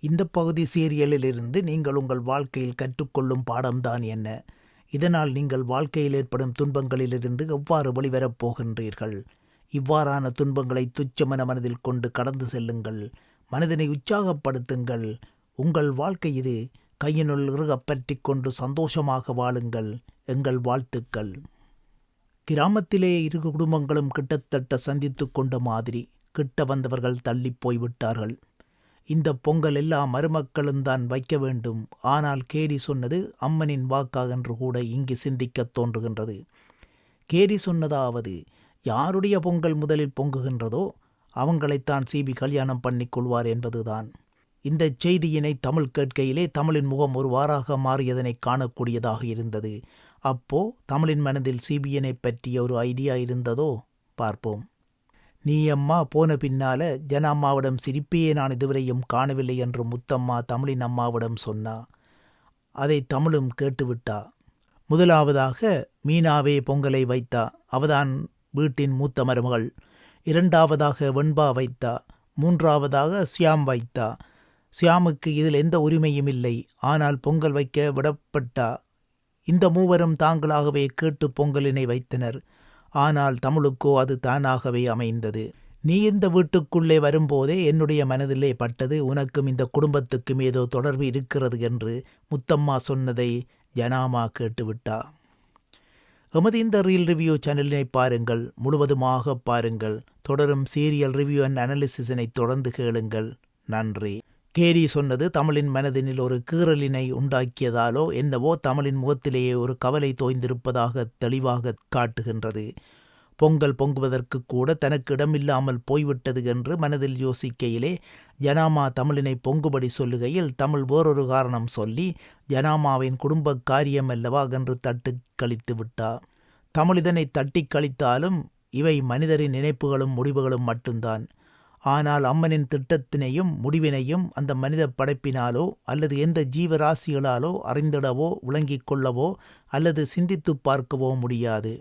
இந்த பகுதி சீரியலிலிருந்து நீங்கள் உங்கள் வாழ்க்கையில் கற்றுக்கொள்ளும் பாடம்தான் என்ன. இதனால் நீங்கள் வாழ்க்கையில் ஏற்படும் துன்பங்களிலிருந்து எவ்வாறு வெளிவரப் போகின்றீர்கள்? இவ்வாறான துன்பங்களை துச்சமன மனதில் கொண்டு கடந்து செல்லுங்கள். மனதினை உற்சாகப்படுத்துங்கள். உங்கள் வாழ்க்கை இது கையினுள் இறுகப் பற்றிக் கொண்டு சந்தோஷமாக வாழுங்கள். எங்கள் வாழ்த்துக்கள். கிராமத்திலே இரு குடும்பங்களும் கிட்டத்தட்ட சந்தித்து கொண்ட மாதிரி. கிட்ட வந்தவர்கள் தள்ளிப் போய்விட்டார்கள். இந்த பொங்கல் எல்லா மருமக்களும் தான் வைக்க வேண்டும். ஆனால் கேரி சொன்னது அம்மனின் வாக்கா என்று கூட இங்கு சிந்திக்கத் தோன்றுகின்றது. கேரி சொன்னதாவது யாருடைய பொங்கல் முதலில் பொங்குகின்றதோ அவங்களைத்தான் சிபி கல்யாணம் பண்ணிக் கொள்வார் என்பதுதான். இந்த செய்தியினை தமிழ் கேட்கையிலே தமிழின் முகம் ஒரு வாராக மாறியதனை காணக்கூடியதாக இருந்தது. அப்போ தமிழின் மனதில் சிபியனை பற்றிய ஒரு ஐடியா இருந்ததோ? பார்ப்போம். நீ அம்மா போன பின்னால ஜன அம்மாவிடம் சிரிப்பையே நான் இதுவரையும் காணவில்லை என்று முத்தம்மா தமிழின் அம்மாவிடம் சொன்னா. அதை தமிழும் கேட்டுவிட்டா. முதலாவதாக மீனாவே பொங்கலை வைத்தா. அவதான் வீட்டின் மூத்த மருமகள். இரண்டாவதாக வெண்பா வைத்தா. மூன்றாவதாக சியாம் வைத்தா. சியாமுக்கு இதில் எந்த உரிமையும் இல்லை. ஆனால் பொங்கல் வைக்க விடப்பட்டா. இந்த மூவரும் தாங்களாகவே கேட்டு பொங்கலினை வைத்தனர். ஆனால் தமிழுக்கோ அது தானாகவே அமைந்தது. நீ இந்த வீட்டுக்குள்ளே வரும்போதே என்னுடைய மனதிலே பட்டது உனக்கும் இந்த குடும்பத்துக்கும் ஏதோ தொடர்பு இருக்கிறது என்று முத்தம்மா சொன்னதை ஜனாமா கேட்டுவிட்டா. எமது இந்த ரீல் ரிவ்யூ சேனலினை பாருங்கள் முழுவதுமாக பாருங்கள். தொடரும் சீரியல் ரிவ்யூ அண்ட் அனாலிசிஸினை தொடர்ந்து கேளுங்கள். நன்றி. கேரி சொன்னது தமிழின் மனதினில் ஒரு கீறலினை உண்டாக்கியதாலோ என்னவோ தமிழின் முகத்திலேயே ஒரு கவலை தோய்ந்திருப்பதாக தெளிவாக காட்டுகின்றது. பொங்கல் பொங்குவதற்கு கூட தனக்கு இடமில்லாமல் போய்விட்டது என்று மனதில் யோசிக்கையிலே ஜனாமா தமிழினை பொங்குபடி சொல்லுகையில் தமிழ் வேறொரு காரணம் சொல்லி ஜனாமாவின் குடும்ப காரியம் அல்லவா என்று தட்டு கழித்து விட்டா. தமிழ் இதனை தட்டி கழித்தாலும் இவை மனிதரின் நினைப்புகளும் முடிவுகளும் மட்டும்தான். ஆனால் அம்மனின் திட்டத்தினையும் முடிவினையும் அந்த மனித படைப்பினாலோ அல்லது எந்த ஜீவராசிகளாலோ அறிந்திடவோ விளங்கிக் கொள்ளவோ அல்லது சிந்தித்து பார்க்கவோ முடியாது.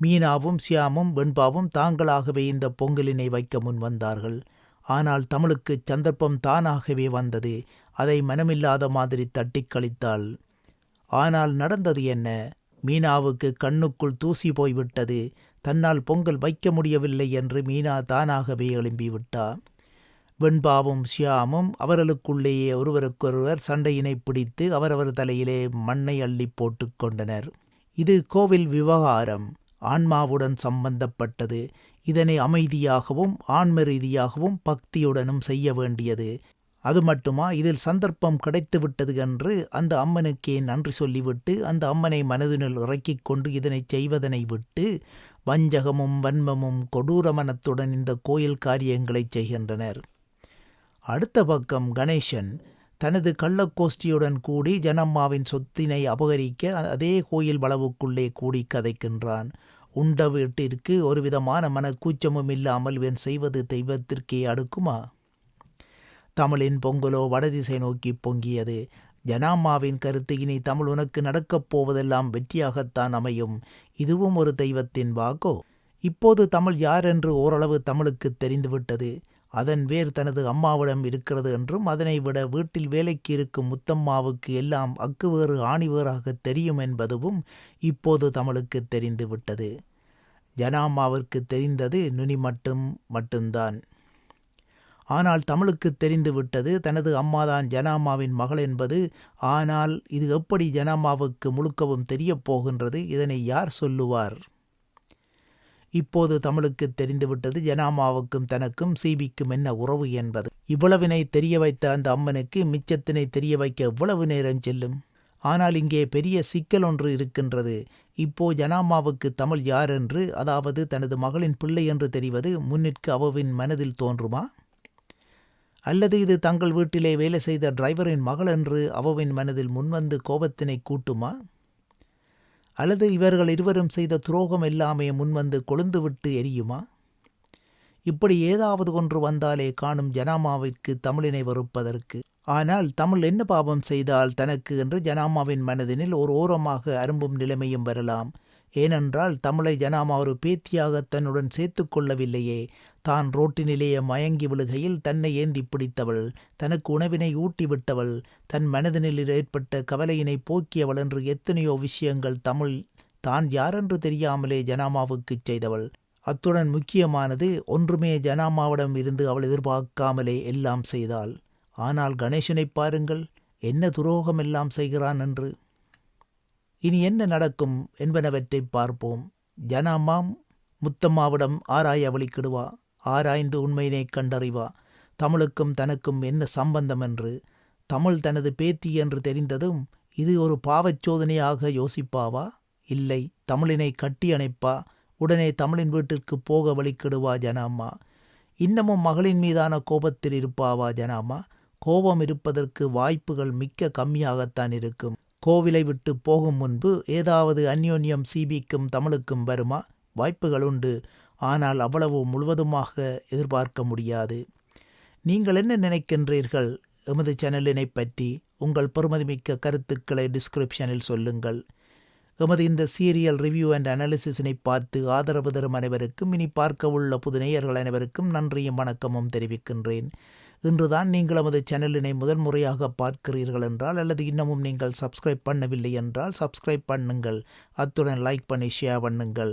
மீனாவும் சியாமும் வெண்பாவும் தாங்களாகவே இந்த பொங்கலினை வைக்க முன் வந்தார்கள். ஆனால் தமிழுக்கு சந்தர்ப்பம் தானாகவே வந்தது. அதை மனமில்லாத மாதிரி தட்டி கழித்தாள். ஆனால் நடந்தது என்ன? மீனாவுக்கு கண்ணுக்குள் தூசி போய்விட்டது. தன்னால் பொங்கல் வைக்க முடியவில்லை என்று மீனா தானாகவே எழும்பிவிட்டார் வெண்பாவும் ஷியாமும் அவர்களுக்குள்ளேயே ஒருவருக்கொருவர் சண்டையினை பிடித்து அவரவர் தலையிலே மண்ணை அள்ளி போட்டு கொண்டனர். இது கோவில் விவகாரம். ஆன்மாவுடன் சம்பந்தப்பட்டது. இதனை அமைதியாகவும் ஆன்ம ரீதியாகவும் பக்தியுடனும் செய்ய வேண்டியது. அது மட்டுமா? இதில் சந்தர்ப்பம் கிடைத்துவிட்டது என்று அந்த அம்மனுக்கே நன்றி சொல்லிவிட்டு அந்த அம்மனை மனதினுள் இறக்கிக் கொண்டு இதனை செய்வதனை விட்டு வஞ்சகமும் வன்மமும் கொடூர மனத்துடன் இந்த கோயில் காரியங்களை செய்கின்றனர். அடுத்த பக்கம் கணேசன் தனது கள்ளக்கோஷ்டியுடன் கூடி ஜனம்மாவின் சொத்தினை அபகரிக்க அதே கோயில் வளவுக்குள்ளே கூடி கதைக்கின்றான். உண்ட வீட்டிற்கு ஒரு விதமான மனக்கூச்சமும் இல்லாமல் இவன் செய்வது தெய்வத்திற்கே அடுக்குமா? தமிழின் பொங்கலோ வடதிசை நோக்கி பொங்கியது. ஜனாம்மாவின் கருத்து இனி தமிழ் உனக்கு நடக்கப் போவதெல்லாம் வெற்றியாகத்தான் அமையும். இதுவும் ஒரு தெய்வத்தின் வாக்கோ? இப்போது தமிழ் யார் என்று ஓரளவு தமிழுக்கு தெரிந்துவிட்டது. அதன் வேர் தனது அம்மாவிடம் இருக்கிறது என்றும் அதனை விட வீட்டில் வேலைக்கு இருக்கும் முத்தம்மாவுக்கு எல்லாம் அக்குவேறு ஆணிவேறாக தெரியும் என்பதுவும் இப்போது தமிழுக்கு தெரிந்துவிட்டது. ஜனாமாவிற்கு தெரிந்தது நுனி மட்டும் மட்டும்தான். ஆனால் தமிழுக்கு தெரிந்துவிட்டது தனது அம்மாதான் ஜனாமாவின் மகள் என்பது. ஆனால் இது எப்படி ஜனாமாவுக்கு முழுக்கவும் தெரியப் போகின்றது இதனை யார் சொல்லுவார்? இப்போது தமிழுக்கு தெரிந்துவிட்டது ஜனாமாவுக்கும் தனக்கும் சிபிக்கும் என்ன உறவு என்பது. இவ்வளவினை தெரிய வைத்த அந்த அம்மனுக்கு மிச்சத்தினை தெரிய வைக்க எவ்வளவு நேரம் செல்லும்? ஆனால் இங்கே பெரிய சிக்கல் ஒன்று இருக்கின்றது. இப்போ ஜனாமாவுக்கு தமிழ் யார் என்று அதாவது தனது மகளின் பிள்ளை என்று தெரிவது முன்னிற்கு அவவின் மனதில் தோன்றுமா? அல்லது இது தங்கள் வீட்டிலே வேலை செய்த டிரைவரின் மகள் என்று அவவின் மனதில் முன்வந்து கோபத்தினை கூட்டுமா? அல்லது இவர்கள் இருவரும் செய்த துரோகம் எல்லாமே முன்வந்து கொழுந்துவிட்டு எரியுமா? இப்படி ஏதாவது ஒன்று வந்தாலே காணும் ஜனாமாவிற்கு தமிழினை வெறுப்பதற்கு. ஆனால் தமிழ் என்ன பாவம் செய்தால் தனக்கு என்று ஜனாமாவின் மனதினில் ஒரு ஓரமாக அரும்பும் நிலைமையும் வரலாம். ஏனென்றால் தமிழை ஜனாமா ஒரு பேத்தியாக தன்னுடன் சேர்த்து கொள்ளவில்லையே. தான் ரோட்டினிலேயே மயங்கி விழுகையில் தன்னை ஏந்தி பிடித்தவள். தனக்கு உணவினை ஊட்டிவிட்டவள் தன் மனதினில் ஏற்பட்ட கவலையினை போக்கியவள் என்று எத்தனையோ விஷயங்கள் தமிழ் தான் யாரென்று தெரியாமலே ஜனாமாவுக்குச் செய்தவள். அத்துடன் முக்கியமானது ஒன்றுமே ஜனாமாவிடம் இருந்து அவள் எதிர்பார்க்காமலே எல்லாம் செய்தாள். ஆனால் கணேசனைப் பாருங்கள் என்ன துரோகம் எல்லாம் செய்கிறான் என்று. இனி என்ன நடக்கும் என்பனவற்றை பார்ப்போம். ஜனாமாம் முத்தம்மாவிடம் ஆராய வழிக்கிடுவா ஆராய்ந்து உண்மையினை கண்டறிவா. தமிழுக்கும் தனக்கும் என்ன சம்பந்தம் என்று. தமிழ் தனது பேத்தி என்று தெரிந்ததும் இது ஒரு பாவச்சோதனையாக யோசிப்பாவா? இல்லை தமிழினை கட்டி அணைப்பா? உடனே தமிழின் வீட்டிற்கு போக வழிக்கிடுவா ஜனாம்மா? இன்னமும் மகளின் மீதான கோபத்தில் இருப்பாவா ஜனாமா கோபம் இருப்பதற்கு வாய்ப்புகள் மிக்க கம்மியாகத்தான் இருக்கும். கோவிலை விட்டு போகும் முன்பு ஏதாவது அந்யோன்யம் சிபிக்கும் தமிழுக்கும் வருமா? வாய்ப்புகள் உண்டு. ஆனால் அவ்வளவு முழுவதுமாக எதிர்பார்க்க முடியாது. நீங்கள் என்ன நினைக்கின்றீர்கள்? எமது சேனலினை பற்றி உங்கள் பெறுமதிமிக்க கருத்துக்களை டிஸ்கிரிப்ஷனில் சொல்லுங்கள். எமது இந்த சீரியல் ரிவ்யூ அண்ட் அனாலிசிஸினை பார்த்து ஆதரவு தரும் அனைவருக்கும் இனி பார்க்க உள்ள புது நேயர்கள் அனைவருக்கும் நன்றியும் வணக்கமும் தெரிவிக்கின்றேன். இன்றுதான் நீங்கள் நமது சேனலினை முதல் முறையாக பார்க்கிறீர்கள் என்றால் அல்லது இன்னமும் நீங்கள் சப்ஸ்கிரைப் பண்ணவில்லை என்றால் சப்ஸ்கிரைப் பண்ணுங்கள். அத்துடன் லைக் பண்ணி ஷேர் பண்ணுங்கள்.